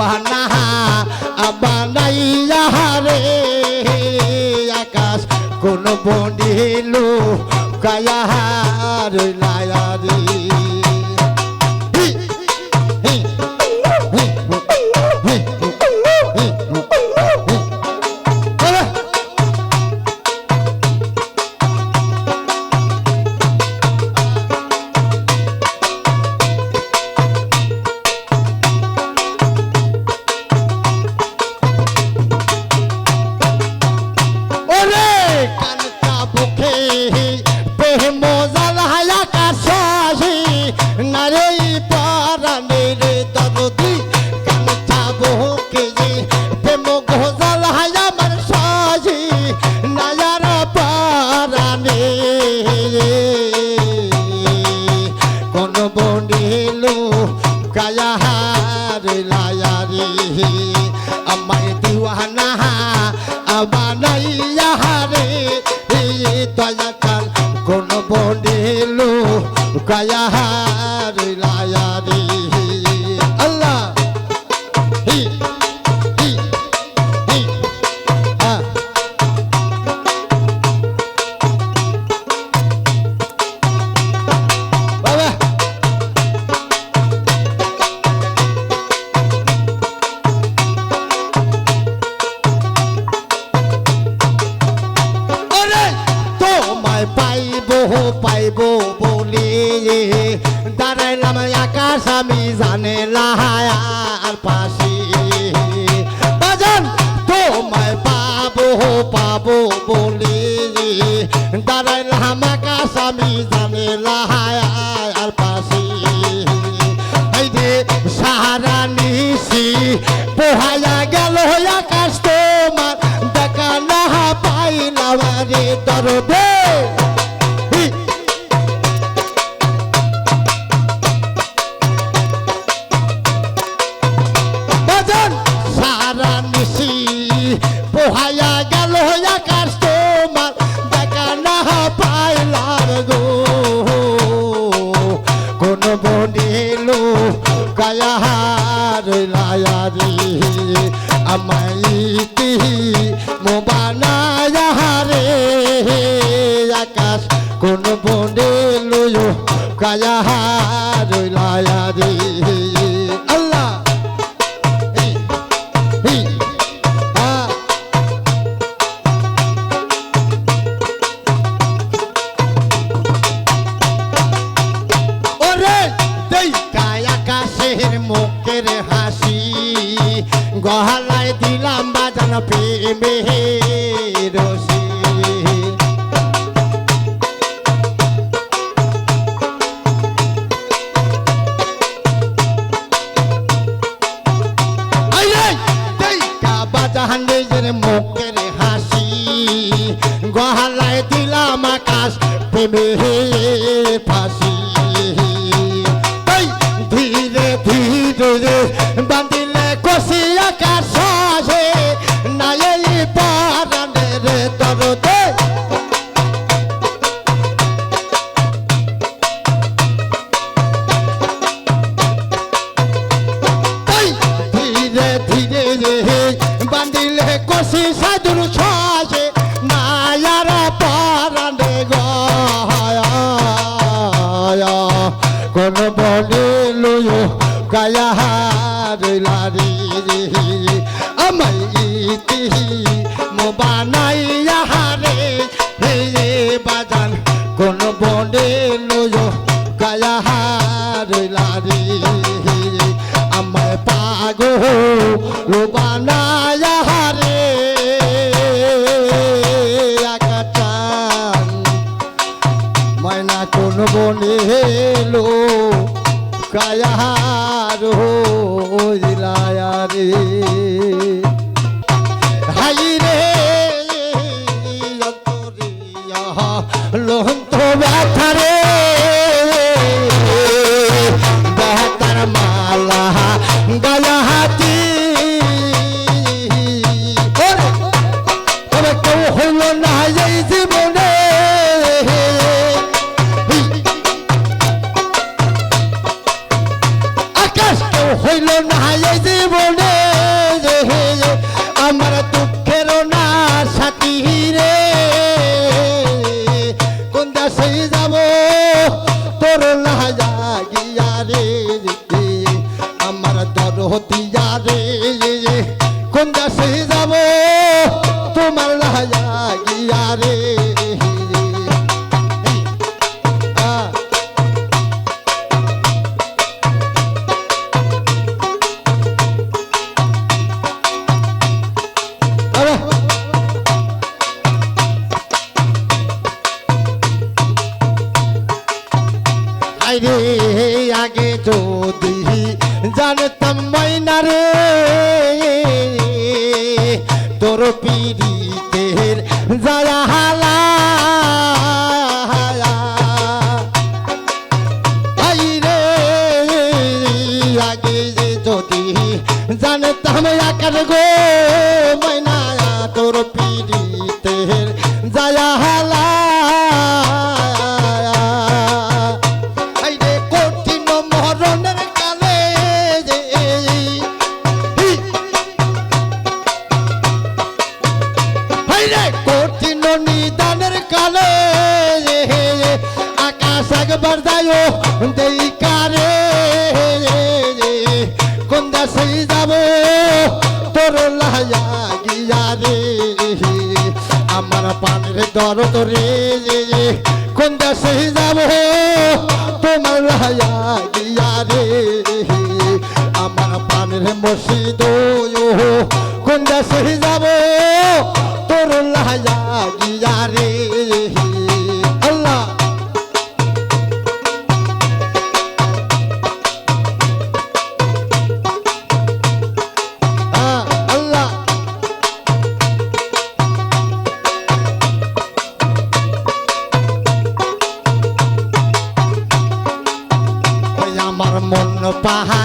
দিওয়ানা বানাইয়া রে আকাশ কোন বনিল কায়া রইল বেলায়ার পাশে এই যে সাহারা নিশি পোহায়া গেল আকাশ তোমার দেখা না পাইলাম রে দরদে vaya জাহাঙ্গীর মুখের হাসি গহালায় দিলাম আকাশ প্রেমে হারে লারি আমার বাজান কোন বনে লয় গায়া হারে লারি। আমার পাগো মায়া তোর না যাইয়া রে আমার দর হতিয়া তোর পিড়িতের যারা হালা দর তোরে কোন দেশে যাব? তোমার লায়া গিয়া রে আমার প্রাণের মসজিদ কোন দেশে যাব? তোর লায়া গিয়া রে পাহাড়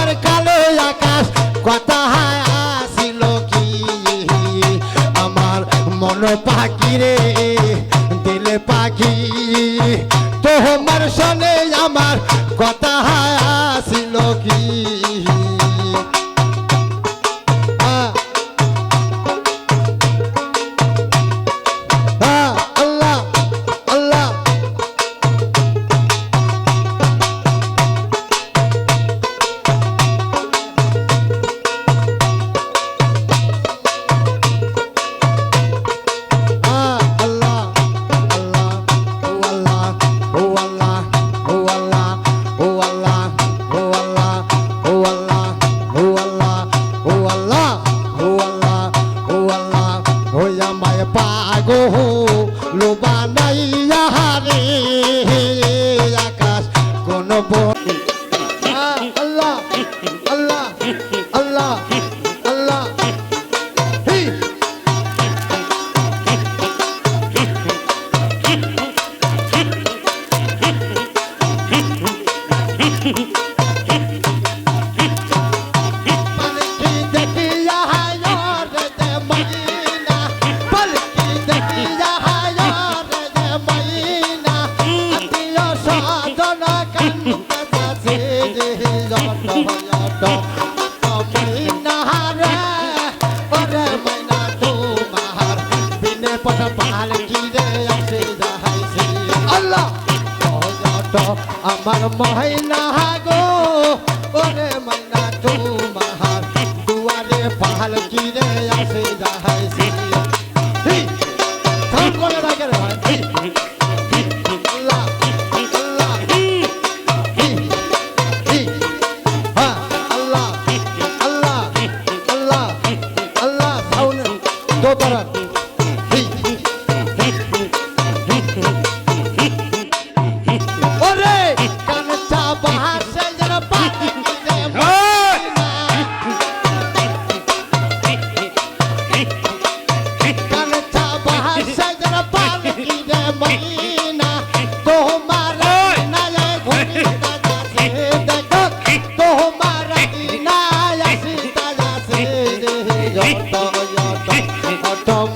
ঢাকার কালো আকাশ কি? আমার মন পাখি দিলে পাখি। তোমার সনে আমার কথা আসিল কি?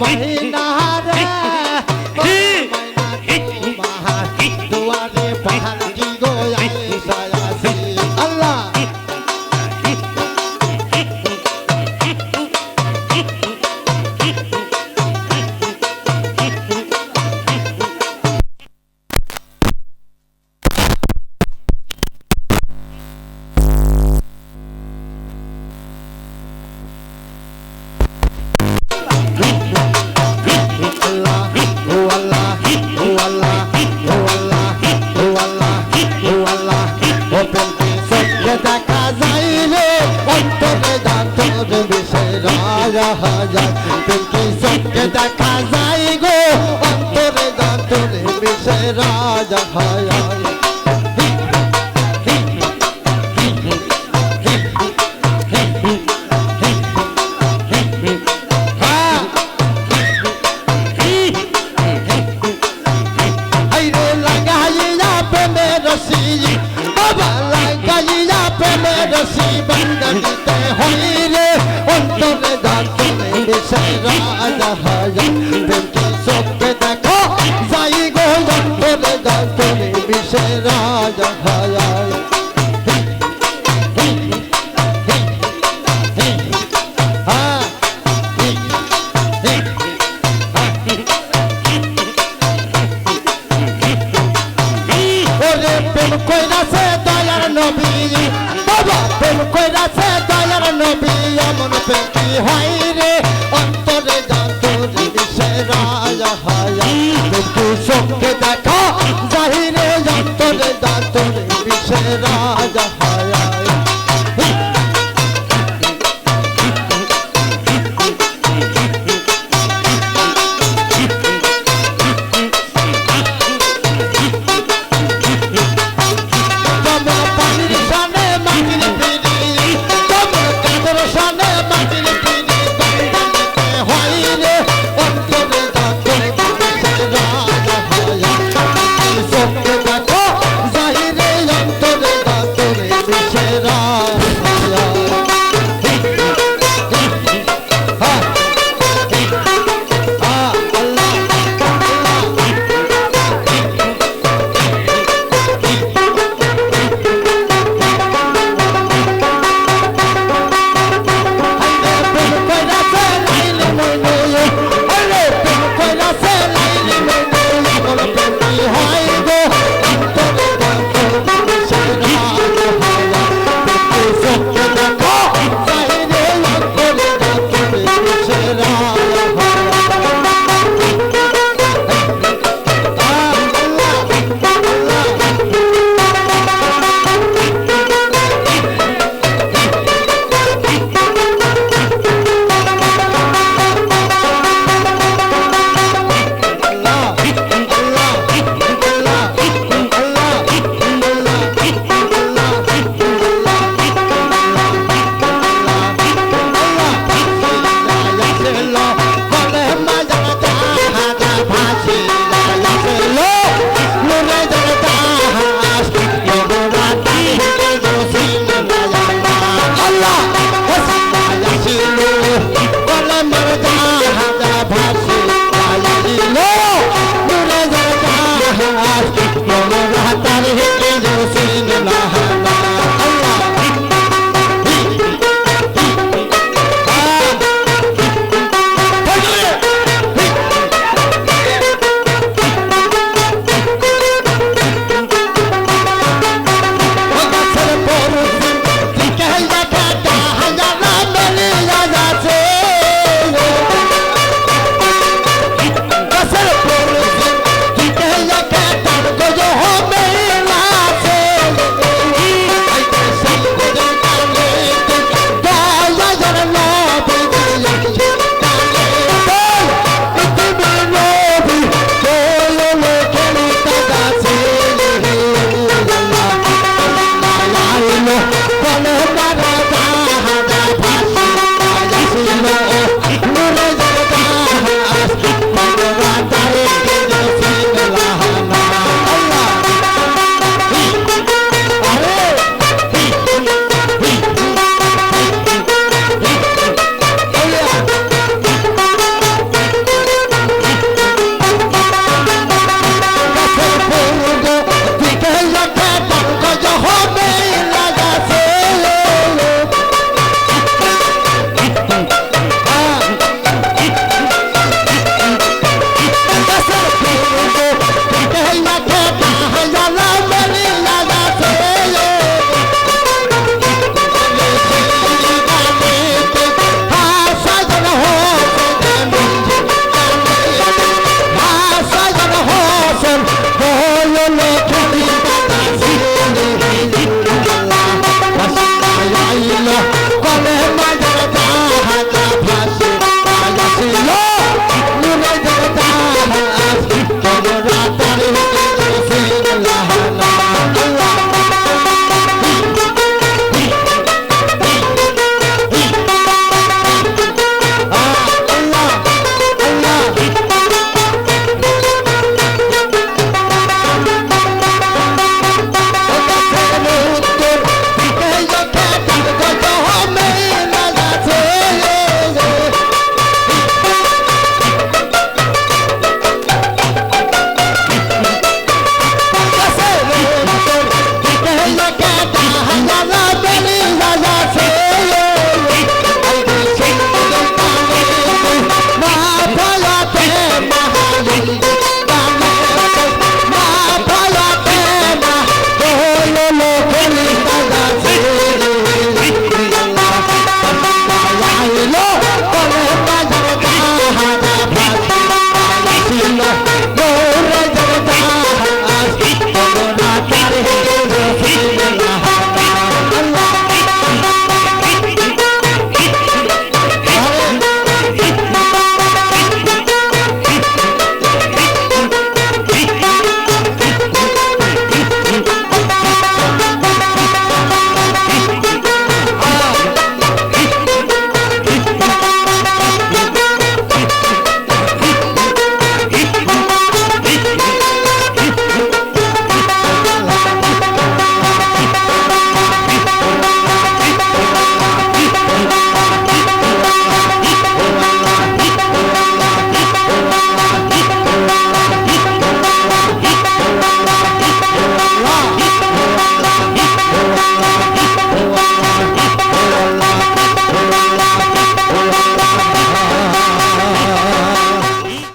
Vahe Nahara रहा जाते